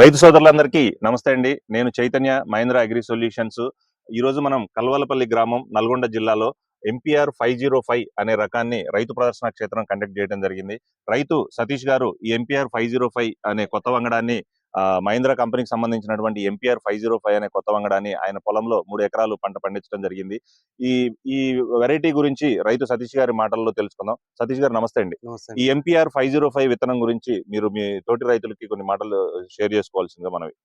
రైతు సోదరులందరికీ నమస్తే అండి. నేను చైతన్య మహేంద్ర అగ్రి సొల్యూషన్స్. ఈరోజు మనం కల్వలపల్లి గ్రామం నల్గొండ జిల్లాలో ఎంపీఆర్ ఫైవ్ జీరో ఫైవ్ అనే రకాన్ని రైతు ప్రదర్శన క్షేత్రం కండక్ట్ చేయడం జరిగింది. రైతు సతీష్ గారు ఈ ఎంపీఆర్ ఫైవ్ జీరో ఫైవ్ అనే కొత్త వంగడాన్ని మహీంద్రా కంపెనీకి సంబంధించినటువంటి ఎంపీఆర్ ఫైవ్ జీరో ఫైవ్ అనే కొత్త వంగడాన్ని ఆయన పొలంలో మూడు ఎకరాలు పంట పండించడం జరిగింది. ఈ ఈ వెరైటీ గురించి రైతు సతీష్ గారి మాటల్లో తెలుసుకుందాం. సతీష్ గారు నమస్తే అండి. ఈ ఎంపీఆర్ ఫైవ్ జీరో ఫైవ్ విత్తనం గురించి మీరు మీ తోటి రైతులకి కొన్ని మాటలు షేర్ చేసుకోవాల్సిందిగా మనవి.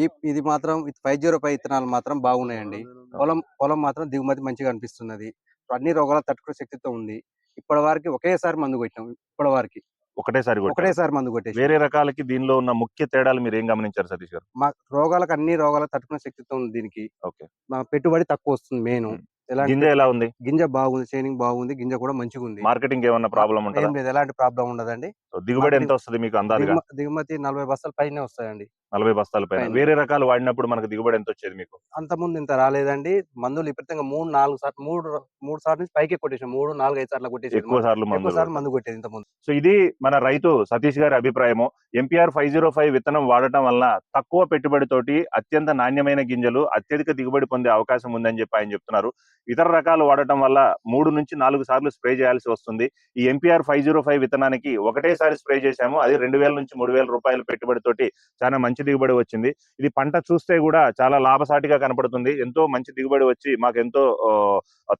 ఈ ఇది మాత్రం ఫైవ్ జీరో ఫైవ్ ఇత్తనాలు మాత్రం బాగున్నాయండి. పొలం పొలం మాత్రం దిగుమతి మంచిగా అనిపిస్తున్నది. అన్ని రోగాలు తట్టుకునే శక్తితో ఉంది. ఇప్పటి వరకు ఒకేసారి మందు కొట్టినాం ఇప్పటి వరకు ఒకటేసారి. ఒకటేసారి మందు కొట్టేసి వేరే రకాలకి దీనిలో ఉన్న ముఖ్య తేడాలు మీరు ఏం గమనించారు సతీష్ గారు? మా రోగాలకు అన్ని రోగాలు తట్టుకునే శక్తితో ఉంది దీనికి. ఓకే. మా పెట్టుబడి తక్కువ వస్తుంది మెయిన్. గింజ ఎలా ఉంది? గింజ బాగుంది షైనింగ్ బాగుంది గింజ కూడా మంచిగా ఉంది. మార్కెటింగ్ ఏమన్నా ప్రాబ్లం ఉంటుందా? లేదు. ఎలాంటి ప్రాబ్లం ఉండదండి. దిగుబడి ఎంత వస్తుంది మీకు అందాజుగా? దిగుమ- దిగుమతి నలభై బస్తాల పైనే వస్తాయండి. నలభై బస్తాల పైన. వేరే రకాలు వాడినప్పుడు మనకు దిగుబడి ఎంత వచ్చేది మీకు? అంత ముందు ఇంత రాలేదండి. మందులు విపరీతంగా మూడు నాలుగు సార్లు మూడు మూడు సార్లు నుంచి పైకి కొట్టేసాం. మూడు నాలుగు ఐదు సార్లు కొట్టేసి ఎక్కువ సార్లు ఎక్కువ మందులు. సార్లు మందు కొట్టేది ఇంత ముందు. సో ఇది మన రైతు సతీష్ గారి అభిప్రాయము. ఎంపీఆర్ ఫైవ్ జీరో ఫైవ్ విత్తనం వాడటం వలన తక్కువ పెట్టుబడితోటి అత్యంత నాణ్యమైన గింజలు అత్యధిక దిగుబడి పొందే అవకాశం ఉందని చెప్పి ఆయన చెప్తున్నారు. ఇతర రకాలు వాడటం వల్ల మూడు నుంచి నాలుగు సార్లు స్ప్రే చేయాల్సి వస్తుంది. ఈ ఎంపీఆర్ ఫైవ్ జీరో ఫైవ్ విత్తనానికి ఒకటేసారి స్ప్రే చేశాము. అది రెండు వేల నుంచి మూడు వేల రూపాయల పెట్టుబడితోటి చాలా మంచి దిగుబడి వచ్చింది. ఇది పంట చూస్తే కూడా చాలా లాభసాటిగా కనపడుతుంది. ఎంతో మంచి దిగుబడి వచ్చి మాకు ఎంతో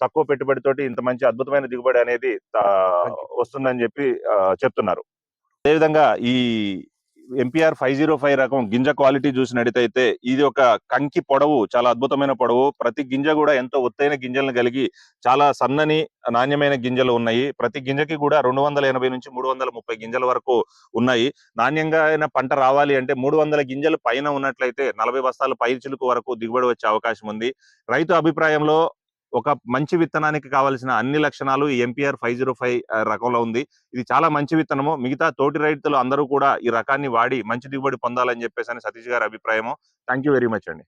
తక్కువ పెట్టుబడితోటి ఇంత మంచి అద్భుతమైన దిగుబడి అనేది వస్తుందని చెప్పి చెప్తున్నారు. అదేవిధంగా ఈ ఎంపీఆర్ ఫైవ్ జీరో ఫైవ్ రకం గింజ క్వాలిటీ చూసినట్టయితే ఇది ఒక కంకి పొడవు చాలా అద్భుతమైన పొడవు. ప్రతి గింజ కూడా ఎంతో ఒత్తైన గింజలను కలిగి చాలా సన్నని నాణ్యమైన గింజలు ఉన్నాయి. ప్రతి గింజకి కూడా రెండు వందల ఎనభై నుంచి మూడు వందల ముప్పై గింజల వరకు ఉన్నాయి. నాణ్యంగా అయిన పంట రావాలి అంటే మూడు వందల గింజలు పైన ఉన్నట్లయితే నలభై బస్తాల పైరు చిలుకు వరకు దిగుబడి వచ్చే అవకాశం ఉంది. రైతు అభిప్రాయంలో ఒక మంచి విత్తనానికి కావలసిన అన్ని లక్షణాలు ఈ ఎంపీఆర్ ఫైవ్ జీరో ఫైవ్ రకంలో ఉంది. ఇది చాలా మంచి విత్తనము. మిగతా తోటి రైతులు అందరూ కూడా ఈ రకాన్ని వాడి మంచి దిగుబడి పొందాలని చెప్పేసి అని సతీష్ గారి అభిప్రాయము. థ్యాంక్ యూ వెరీ మచ్ అండి.